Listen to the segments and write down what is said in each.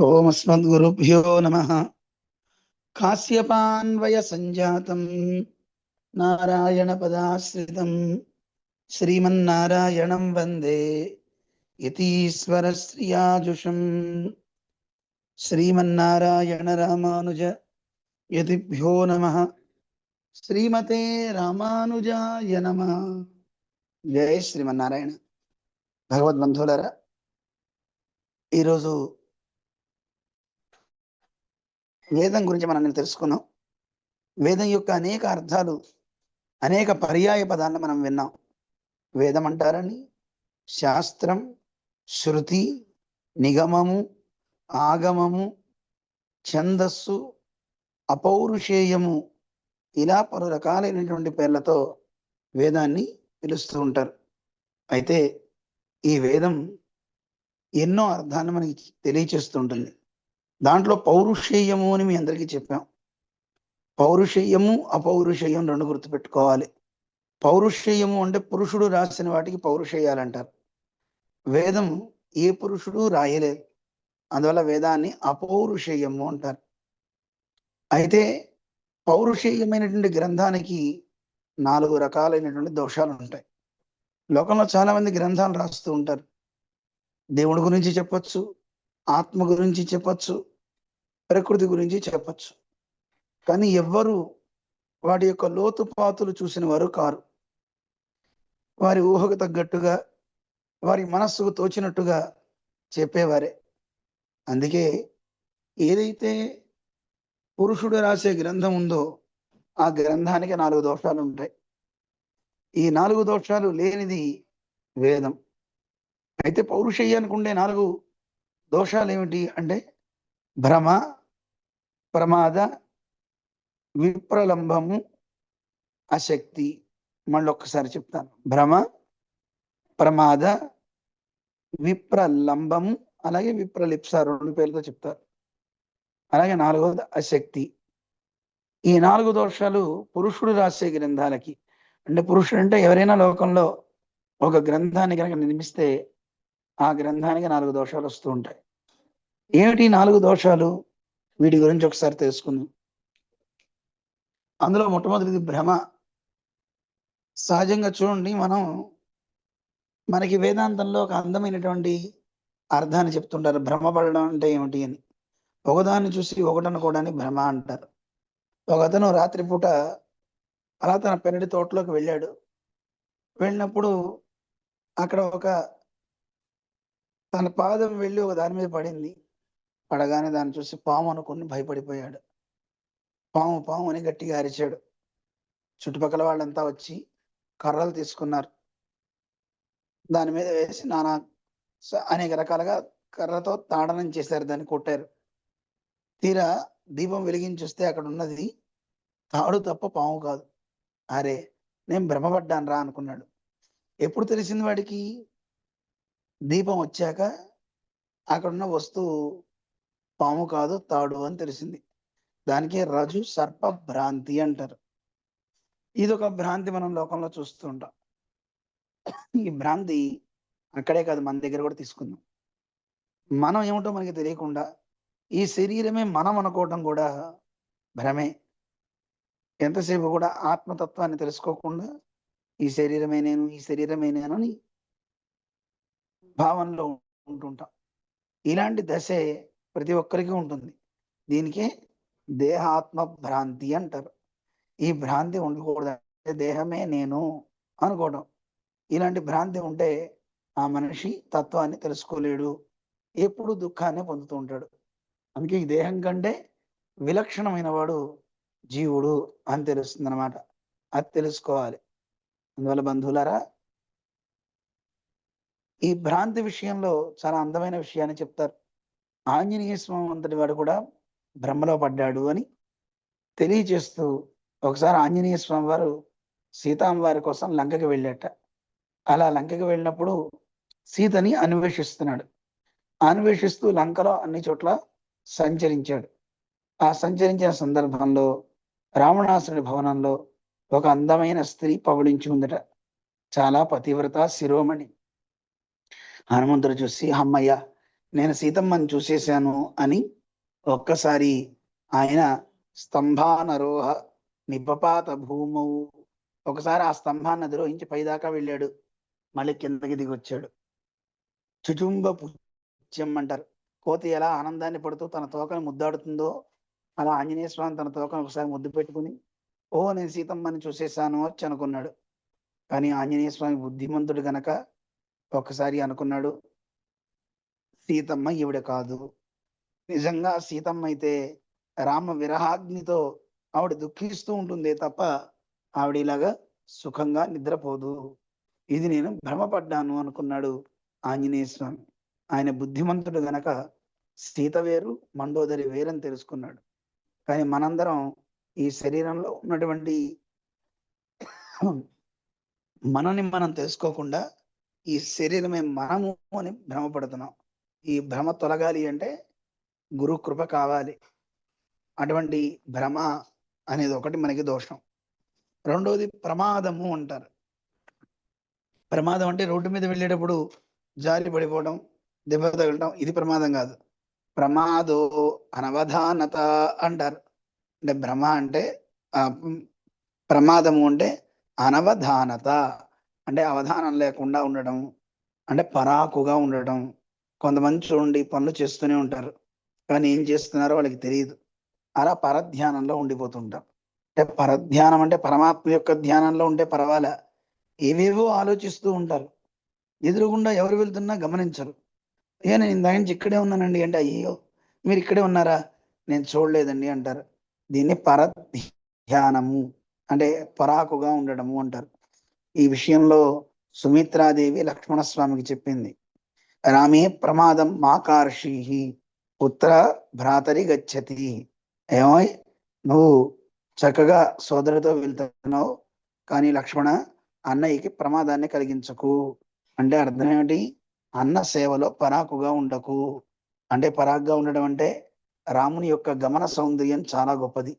ఓమస్మద్గురుభ్యో నమ. కాశ్యపాన్వయ సంజాతం నారాయణ పదాశ్రితం శ్రీమన్నారాయణం వందే యతీశ్వర శ్రియాజుషం శ్రీమన్నారాయణ రామానుజ యతిభ్యో నమ. శ్రీమతే రామానుజాయ నమ. జయ శ్రీమన్నారాయణ. భగవద్బంధువులరా ఈరోజు వేదం గురించి మనం తెలుసుకున్నాం. వేదం యొక్క అనేక అర్థాలు అనేక పర్యాయ పదాలను మనం విన్నాం. వేదం అంటారని? శాస్త్రం శృతి నిగమము ఆగమము ఛందస్సు అపౌరుషేయము ఇలా పలు రకాలైనటువంటి పేర్లతో వేదాన్ని పిలుస్తూ ఉంటారు. అయితే ఈ వేదం ఎన్నో అర్థాలను మనకి తెలియచేస్తుంటుంది దాంట్లో పౌరుషేయము అని మీ అందరికీ చెప్పాం. పౌరుషేయము అపౌరుషేయం రెండు గుర్తుపెట్టుకోవాలి. పౌరుషేయము అంటే పురుషుడు రాసిన వాటికి పౌరుషేయాలంటారు. వేదం ఏ పురుషుడు రాయలేదు. అందువల్ల వేదాన్ని అపౌరుషేయము అంటారు. అయితే పౌరుషేయమైనటువంటి గ్రంథానికి నాలుగు రకాలైనటువంటి దోషాలు ఉంటాయి లోకంలో చాలా మంది గ్రంథాలు రాస్తూ ఉంటారు. దేవుడి గురించి చెప్పచ్చు ఆత్మ గురించి చెప్పచ్చు ప్రకృతి గురించి చెప్పచ్చు. కానీ ఎవ్వరు వాటి యొక్క లోతుపాతులు చూసిన వారు కారు. వారి ఊహకు తగ్గట్టుగా వారి మనస్సుకు తోచినట్టుగా చెప్పేవారే. అందుకే ఏదైతే పురుషుడు రాసే గ్రంథం ఉందో ఆ గ్రంథానికి నాలుగు దోషాలు ఉంటాయి. ఈ నాలుగు దోషాలు లేనిది వేదం. అయితే పౌరుషయ్యానికి ఉండే నాలుగు దోషాలు ఏమిటి అంటే భ్రమ ప్రమాద విప్రలంబము అశక్తి. మళ్ళీ ఒక్కసారి చెప్తాను. భ్రమ ప్రమాద విప్రలంబము అలాగే విప్రలిప్స రెండు పేర్లతో చెప్తారు. అలాగే నాలుగవది అశక్తి. ఈ నాలుగు దోషాలు పురుషుడు రాసే గ్రంథాలకి. అంటే పురుషుడు అంటే ఎవరైనా లోకంలో ఒక గ్రంథాన్ని కనుక నిర్మిస్తే ఆ గ్రంథానికి నాలుగు దోషాలు వస్తూ ఉంటాయి. ఏమిటి నాలుగు దోషాలు? వీటి గురించి ఒకసారి తెలుసుకుందాం. అందులో మొట్టమొదటిది భ్రమ. సహజంగా చూడండి మనం మనకి వేదాంతంలో ఒక అందమైనటువంటి అర్థాన్ని చెప్తుంటారు. భ్రమపడడం అంటే ఏమిటి అని. ఒకదాన్ని చూసి ఒకటి అనుకోవడానికి భ్రమ అంటారు. ఒకతను రాత్రిపూట అలా తన పెరటి తోటలోకి వెళ్ళాడు. వెళ్ళినప్పుడు అక్కడ ఒక తన పాదం వెళ్ళి ఒక దాని మీద పడింది. పడగానే దాన్ని చూసి పాము అనుకుని భయపడిపోయాడు. పాము పాము అని గట్టిగా అరిచాడు. చుట్టుపక్కల వాళ్ళంతా వచ్చి కర్రలు తీసుకున్నారు. దాని మీద వేసి నానా అనేక రకాలుగా కర్రతో తాడనం చేశారు దాన్ని కొట్టారు. తీరా దీపం వెలిగించి వస్తే అక్కడ ఉన్నది తాడు తప్ప పాము కాదు. అరే నేను భ్రమపడ్డాను రా అనుకున్నాడు. ఎప్పుడు తెలిసింది వాడికి? దీపం వచ్చాక అక్కడున్న వస్తువు పాము కాదు తాడు అని తెలిసింది. దానికే రజు సర్ప భ్రాంతి అంటారు. ఇది ఒక భ్రాంతి మనం లోకంలో చూస్తూ ఉంటాం ఈ భ్రాంతి అక్కడే కాదు మన దగ్గర కూడా తీసుకుందాం. మనం ఏమిటో మనకి తెలియకుండా ఈ శరీరమే మనం అనుకోవటం కూడా భ్రమే. ఎంతసేపు కూడా ఆత్మతత్వాన్ని తెలుసుకోకుండా ఈ శరీరమే నేను ఈ శరీరమే నేను అని భావనలో ఉంటుంటాం. ఇలాంటి దశే ప్రతి ఒక్కరికి ఉంటుంది. దీనికే దేహాత్మ భ్రాంతి అంటారు. ఈ భ్రాంతి ఉండకూడదు దేహమే నేను అనుకోవడం ఇలాంటి భ్రాంతి ఉంటే ఆ మనిషి తత్వాన్ని తెలుసుకోలేడు. ఎప్పుడు దుఃఖాన్ని పొందుతూ ఉంటాడు. అందుకే ఈ దేహం కంటే విలక్షణమైన వాడు జీవుడు అని తెలుస్తుంది అనమాట అది తెలుసుకోవాలి. అందువల్ల బంధువులారా ఈ భ్రాంతి విషయంలో చాలా అందమైన విషయాన్ని చెప్తారు. ఆంజనేయ స్వామి అంతటి వాడు కూడా భ్రమలో పడ్డాడు అని తెలియచేస్తూ ఒకసారి ఆంజనేయ స్వామి వారు సీతామ్మవారి కోసం లంకకి వెళ్ళాట. అలా లంకకి వెళ్ళినప్పుడు సీతని అన్వేషిస్తున్నాడు. అన్వేషిస్తూ లంకలో అన్ని చోట్ల సంచరించాడు. ఆ సంచరించిన సందర్భంలో రావణాసుడి భవనంలో ఒక అందమైన స్త్రీ పవడించి ఉందట. చాలా పతివ్రత శిరోమణి. హనుమంతుడు చూసి అమ్మయ్య నేను సీతమ్మని చూసేశాను అని ఒక్కసారి ఆయన స్తంభానరోహ నిపపాత భూమౌ. ఒకసారి ఆ స్తంభాన్ని అధిరోహించి పైదాకా వెళ్ళాడు. మళ్ళీ కిందకి దిగొచ్చాడు. చుచుంబ పుత్యం అంటారు. కోతి ఎలా ఆనందాన్ని పడుతూ తన తోకను ముద్దాడుతుందో అలా ఆంజనేయ స్వామి తన తోకను ఒకసారి ముద్దు పెట్టుకుని ఓ నేను సీతమ్మని చూసేశాను వచ్చి అనుకున్నాడు కానీ ఆంజనేయ స్వామి బుద్ధిమంతుడు గనక ఒకసారి అనుకున్నాడు సీతమ్మ ఈవిడ కాదు. నిజంగా సీతమ్మ అయితే రామ విరహాగ్నితో ఆవిడ దుఃఖిస్తూ ఉంటుందే తప్ప ఆవిడ ఇలాగా సుఖంగా నిద్రపోదు. ఇది నేను భ్రమపడ్డాను అనుకున్నాడు ఆంజనేయ స్వామి. ఆయన బుద్ధిమంతుడు గనక సీత వేరు మండోదరి వేరని తెలుసుకున్నాడు. కానీ మనందరం ఈ శరీరంలో ఉన్నటువంటి మనని మనం తెలుసుకోకుండా ఈ శరీరమే మనము అని భ్రమపడుతున్నాం. ఈ భ్రమ తొలగాలి అంటే గురు కృప కావాలి. అటువంటి భ్రమ అనేది ఒకటి మనకి దోషం. రెండవది ప్రమాదము అంటారు. ప్రమాదం అంటే రోడ్డు మీద వెళ్ళేటప్పుడు జారి పడిపోవడం దెబ్బ తగలడం ఇది ప్రమాదం కాదు. ప్రమాదో అనవధానత అంటారు. అంటే భ్రమ అంటే ప్రమాదము అంటే అనవధానత. అంటే అవధానం లేకుండా ఉండడం అంటే పరాకుగా ఉండడం కొంతమంది చూడండి పనులు చేస్తూనే ఉంటారు. కానీ ఏం చేస్తున్నారో వాళ్ళకి తెలియదు. అలా పరధ్యానంలో ఉండిపోతుంటాం. అంటే పరధ్యానం అంటే పరమాత్మ యొక్క ధ్యానంలో ఉంటే పర్వాలే? ఏవేవో ఆలోచిస్తూ ఉంటారు. ఎదురుగుండా ఎవరు వెళ్తున్నా గమనించరు. ఏ నేను ఇందాక నుంచి ఇక్కడే ఉన్నానండి అంటే అయ్యో మీరు ఇక్కడే ఉన్నారా? నేను చూడలేదండి అంటారు. దీన్ని పరధ్యానము అంటే పరాకుగా ఉండడము అంటారు. ఈ విషయంలో సుమిత్రాదేవి లక్ష్మణస్వామికి చెప్పింది. రామే ప్రమాదం మాకార్షీ పుత్ర భ్రాతరి గచ్చతి. ఏమో నువ్వు చక్కగా సోదరితో వెళ్తున్నావు కానీ లక్ష్మణ అన్నయ్యకి ప్రమాదాన్ని కలిగించకు. అంటే అర్థం ఏమిటి? అన్న సేవలో పరాకుగా ఉండకు. అంటే పరాగ్గా ఉండడం అంటే రాముని యొక్క గమన సౌందర్యం చాలా గొప్పది.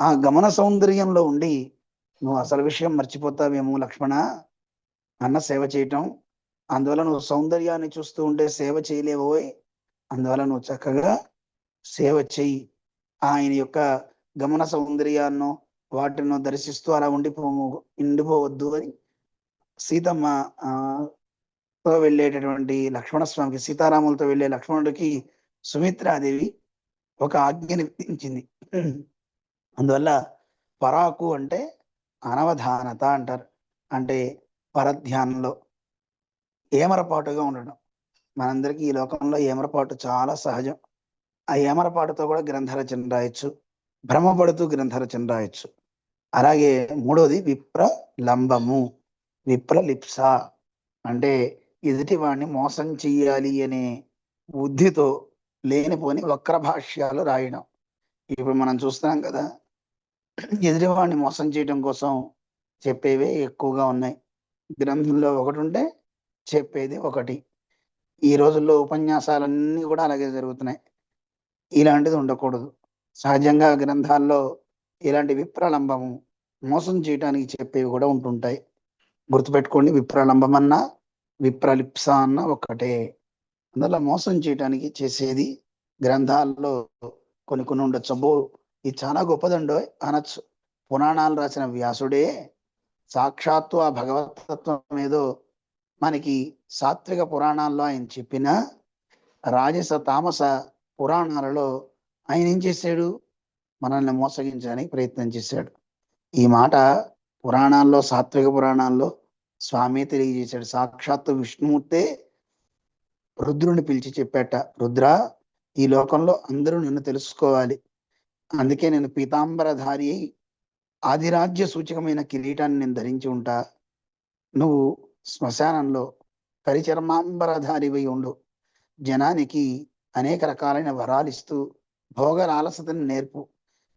ఆ గమన సౌందర్యంలో ఉండి నువ్వు అసలు విషయం మర్చిపోతావేమో లక్ష్మణ? అన్న సేవ చేయటం అందువల్ల నువ్వు సౌందర్యాన్ని చూస్తూ ఉంటే సేవ చేయలేవోయ్. అందువల్ల నువ్వు చక్కగా సేవ చెయ్యి. ఆయన యొక్క గమన సౌందర్యాన్నో వాటినో దర్శిస్తూ అలా ఉండిపోము ఉండిపోవద్దు అని సీతమ్మ తో వెళ్ళేటటువంటి లక్ష్మణ స్వామికి సీతారాములతో వెళ్ళే లక్ష్మణుడికి సుమిత్రాదేవి ఒక ఆజ్ఞని విధించింది. అందువల్ల పరాకు అంటే అనవధానత అంటారు. అంటే పరధ్యానంలో ఏమరపాటుగా ఉండడం. మనందరికీ ఈ లోకంలో ఏమరపాటు చాలా సహజం. ఆ ఏమరపాటుతో కూడా గ్రంథ రచన రాయొచ్చు. భ్రమపడుతూ గ్రంథ రచన రాయొచ్చు. అలాగే మూడోది విప్ర లంబము విప్రలిప్స అంటే ఎదుటి వాడిని మోసం చెయ్యాలి అనే బుద్ధితో లేనిపోని వక్ర భాష్యాలు రాయడం. ఇప్పుడు మనం చూస్తున్నాం కదా ఎదుటివాడిని మోసం చేయడం కోసం చెప్పేవే ఎక్కువగా ఉన్నాయి. గ్రంథంలో ఒకటి ఉంటే చెప్పేది ఒకటి. ఈ రోజుల్లో ఉపన్యాసాలన్నీ కూడా అలాగే జరుగుతున్నాయి. ఇలాంటిది ఉండకూడదు. సహజంగా గ్రంథాల్లో ఇలాంటి విప్రలంబము మోసం చేయడానికి చెప్పేవి కూడా ఉంటుంటాయి. గుర్తుపెట్టుకోండి విప్రలంబం అన్నా విప్రలిప్స అన్న ఒకటే. అందువల్ల మోసం చేయటానికి చేసేది గ్రంథాల్లో కొన్ని కొన్ని ఉండొచ్చు. అబ్బో ఇది చాలా గొప్పదండో అనొచ్చు. పురాణాలు రాసిన వ్యాసుడే సాక్షాత్తు ఆ భగవతత్వం ఏదో మనకి సాత్విక పురాణాల్లో ఆయన చెప్పిన రాజస తామస పురాణాలలో ఆయన ఏం చేశాడు? మనల్ని మోసగించడానికి ప్రయత్నం చేశాడు. ఈ మాట పురాణాల్లో సాత్విక పురాణాల్లో స్వామి తెలియజేశాడు. సాక్షాత్తు విష్ణుమూర్తే రుద్రుని పిలిచి చెప్పాట రుద్ర ఈ లోకంలో అందరూ నిన్ను తెలుసుకోవాలి. అందుకే నేను పీతాంబరధారి అయి ఆదిరాజ్య సూచకమైన కిరీటాన్ని నేను ధరించి ఉంటా. నువ్వు శ్మశానంలో పరిచర్మాంబరధారివై ఉండు జనానికి అనేక రకాలైన వరాలు ఇస్తూ భోగలాలసతను నేర్పు.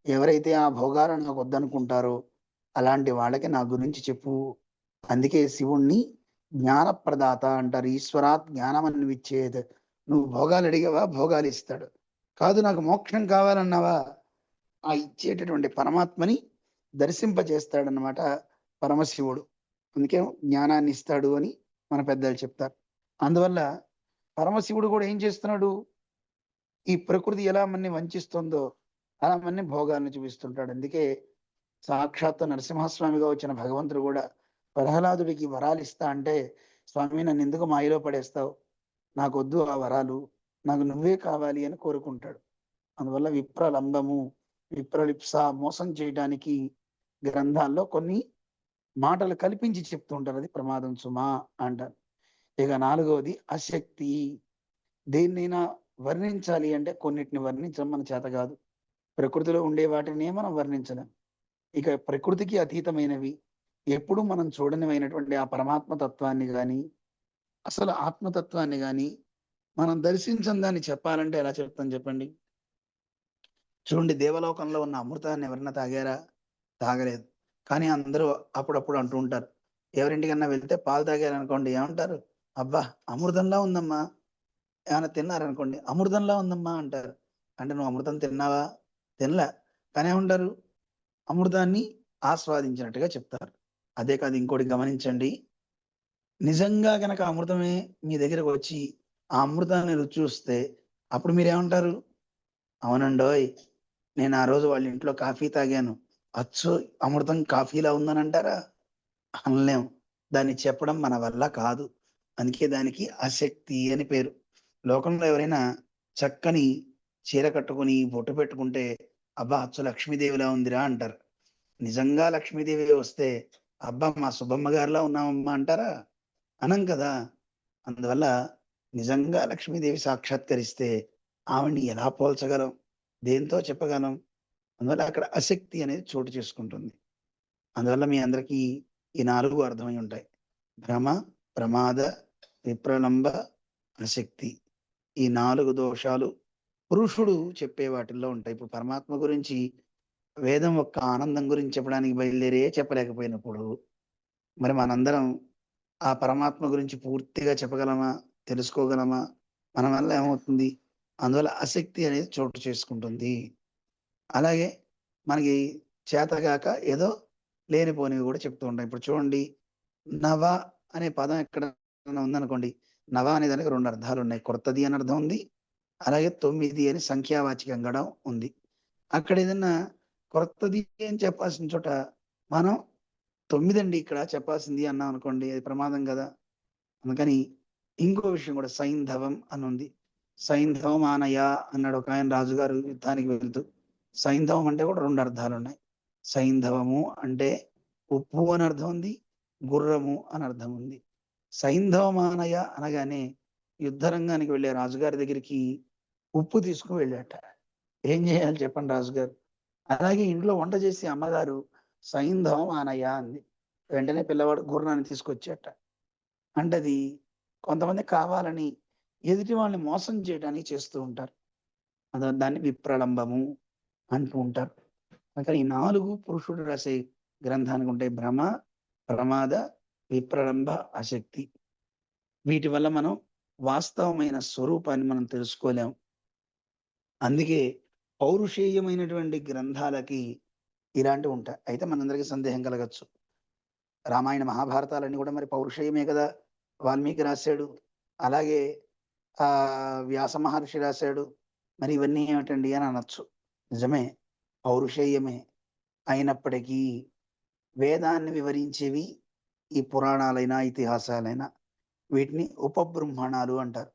ఎవరైతే ఆ భోగాలు నాకు వద్దనుకుంటారో అలాంటి వాళ్ళకి నా గురించి చెప్పు. అందుకే శివుణ్ణి జ్ఞానప్రదాత అంటారు. ఈశ్వరాత్ జ్ఞానమని విచ్చేద్ నువ్వు భోగాలు అడిగావా భోగాలు ఇస్తాడు కాదు నాకు మోక్షం కావాలన్నావా? ఆ ఇచ్చేటటువంటి పరమాత్మని దర్శింపజేస్తాడనమాట పరమశివుడు. అందుకే జ్ఞానాన్ని ఇస్తాడు అని మన పెద్దలు చెప్తారు. అందువల్ల పరమశివుడు కూడా ఏం చేస్తున్నాడు? ఈ ప్రకృతి ఎలా మన్ని వంచిస్తుందో అలా మన్ని భోగాన్ని చూపిస్తుంటాడు. అందుకే సాక్షాత్ నరసింహస్వామిగా వచ్చిన భగవంతుడు కూడా ప్రహ్లాదుడికి వరాలు ఇస్తా అంటే స్వామి నన్ను ఎందుకు మాయలో పడేస్తావు? నాకు వద్దు ఆ వరాలు. నాకు నువ్వే కావాలి అని కోరుకుంటాడు. అందువల్ల విప్రలంబము విప్రలిప్స మోసం చేయడానికి గ్రంథాల్లో కొన్ని మాటలు కల్పించి చెప్తుంటారు అది ప్రమాదం సుమా అంటారు. ఇక నాలుగవది అశక్తి. దేన్నైనా వర్ణించాలి అంటే కొన్నిటిని వర్ణించడం మన చేత కాదు. ప్రకృతిలో ఉండే వాటినే మనం వర్ణించలేం. ఇక ప్రకృతికి అతీతమైనవి ఎప్పుడు మనం చూడనివైనటువంటి ఆ పరమాత్మ తత్వాన్ని కానీ అసలు ఆత్మతత్వాన్ని కానీ మనం దర్శించని దాన్ని చెప్పాలంటే ఎలా చెప్తాం చెప్పండి? చూడండి దేవలోకంలో ఉన్న అమృతాన్ని ఎవరన్నా తాగారా? తాగలేదు. కానీ అందరూ అప్పుడప్పుడు అంటూ ఉంటారు. ఎవరింటికన్నా వెళ్తే పాలు తాగారనుకోండి ఏమంటారు? అబ్బా అమృతంలా ఉందమ్మా. ఏమైనా తిన్నారనుకోండి అమృతంలా ఉందమ్మా అంటారు. అంటే నువ్వు అమృతం తిన్నావా? తినలే. కానీ ఏమంటారు? అమృతాన్ని ఆస్వాదించినట్టుగా చెప్తారు. అదే కాదు ఇంకోటి గమనించండి. నిజంగా గనక అమృతమే మీ దగ్గరకు వచ్చి ఆ అమృతాన్ని రుచి చూస్తే అప్పుడు మీరేమంటారు? అవునండోయ్ నేను ఆ రోజు వాళ్ళ ఇంట్లో కాఫీ తాగాను. అచ్చు అమృతం కాఫీలా ఉందని అంటారా అనలేం. దాన్ని చెప్పడం మన వల్ల కాదు. అందుకే దానికి అశక్తి అని పేరు. లోకంలో ఎవరైనా చక్కని చీర కట్టుకుని బొట్టు పెట్టుకుంటే అబ్బా అచ్చు లక్ష్మీదేవిలా ఉందిరా అంటారు. నిజంగా లక్ష్మీదేవి వస్తే అబ్బా మా సుబ్బమ్మ గారిలా ఉన్నామమ్మా అంటారా? అనం కదా. అందువల్ల నిజంగా లక్ష్మీదేవి సాక్షాత్కరిస్తే ఆవిడ్ని ఎలా పోల్చగలం? దేంతో చెప్పగలం? అందువల్ల అక్కడ అశక్తి అనేది చోటు చేసుకుంటుంది. అందువల్ల మీ అందరికీ ఈ నాలుగు అర్థమై ఉంటాయి. భ్రమ ప్రమాద విప్రలంబ అశక్తి. ఈ నాలుగు దోషాలు పురుషుడు చెప్పే వాటిల్లో ఉంటాయి. ఇప్పుడు పరమాత్మ గురించి వేదం ఒక్క ఆనందం గురించి చెప్పడానికి బయలుదేరే చెప్పలేకపోయినప్పుడు మరి మనందరం ఆ పరమాత్మ గురించి పూర్తిగా చెప్పగలమా? తెలుసుకోగలమా? మన వల్ల ఏమవుతుంది? అందువల్ల ఆసక్తి అనేది చోటు చేసుకుంటుంది. అలాగే మనకి చేతగాక ఏదో లేనిపోనివి కూడా చెప్తూ ఉంటాం. ఇప్పుడు చూడండి నవ అనే పదం ఎక్కడ ఉందనుకోండి నవ అనే దానికి రెండు అర్థాలు ఉన్నాయి. కొత్తది అని అర్థం ఉంది అలాగే తొమ్మిది అని సంఖ్యావాచకం కూడా ఉంది. అక్కడ ఏదన్నా కొత్తది అని చెప్పాల్సిన చోట మనం తొమ్మిది అండి ఇక్కడ చెప్పాల్సింది అన్నాం అనుకోండి అది ప్రమాదం కదా. అందుకని ఇంకో విషయం కూడా సైంధవం అని ఉంది. సైంధవం ఆనయ అన్నాడు ఒక ఆయన రాజుగారు యుద్ధానికి వెళ్తూ. సైంధవం అంటే కూడా రెండు అర్థాలు ఉన్నాయి. సైంధవము అంటే ఉప్పు అని అర్థం ఉంది గుర్రము అని అర్థం ఉంది. సైంధవమానయ అనగానే యుద్ధరంగానికి వెళ్ళే రాజుగారి దగ్గరికి ఉప్పు తీసుకుని వెళ్ళాట. ఏం చేయాలి చెప్పండి రాజుగారు? అలాగే ఇంట్లో వంట చేసి అమ్మగారు సైంధవం ఆనయ అంది. వెంటనే పిల్లవాడు గుర్రాన్ని తీసుకొచ్చేట. అంటే అది కొంతమంది కావాలని ఎదుటి వాళ్ళని మోసం చేయడానికి చేస్తూ ఉంటారు. అదో దాన్ని విప్రలంబము అంటూ ఉంటారు. ఈ నాలుగు పురుషుడు రాసే గ్రంథానికి ఉంటాయి భ్రమ ప్రమాద విప్రలంభ ఆసక్తి వీటి వల్ల మనం వాస్తవమైన స్వరూపాన్ని మనం తెలుసుకోలేం. అందుకే పౌరుషేయమైనటువంటి గ్రంథాలకి ఇలాంటివి ఉంటాయి. అయితే మనందరికీ సందేహం కలగచ్చు. రామాయణ మహాభారతాలన్నీ కూడా మరి పౌరుషేయమే కదా వాల్మీకి రాశాడు. అలాగే ఆ వ్యాస మహర్షి రాశాడు. మరి ఇవన్నీ ఏమిటండి అని అనొచ్చు. నిజమే. పౌరుషేయమే అయినప్పటికీ వేదాన్ని వివరించేవి ఈ పురాణాలైనా ఇతిహాసాలైనా వీటిని ఉపబ్రహ్మణాలు అంటారు.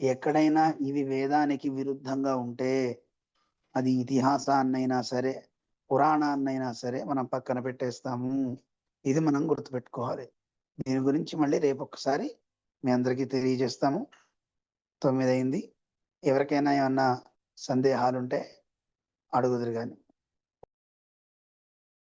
ఎక్కడైనా ఇవి వేదానికి విరుద్ధంగా ఉంటే అది ఇతిహాసాన్నైనా సరే పురాణాన్నైనా సరే మనం పక్కన పెట్టేస్తాము. ఇది మనం గుర్తుపెట్టుకోవాలి. దీని గురించి మళ్ళీ రేపు ఒక్కసారి మీ అందరికీ తెలియజేస్తాము. తొమ్మిది అయింది ఎవరికైనా ఏమన్నా సందేహాలుంటే అడుగుదురు కానీ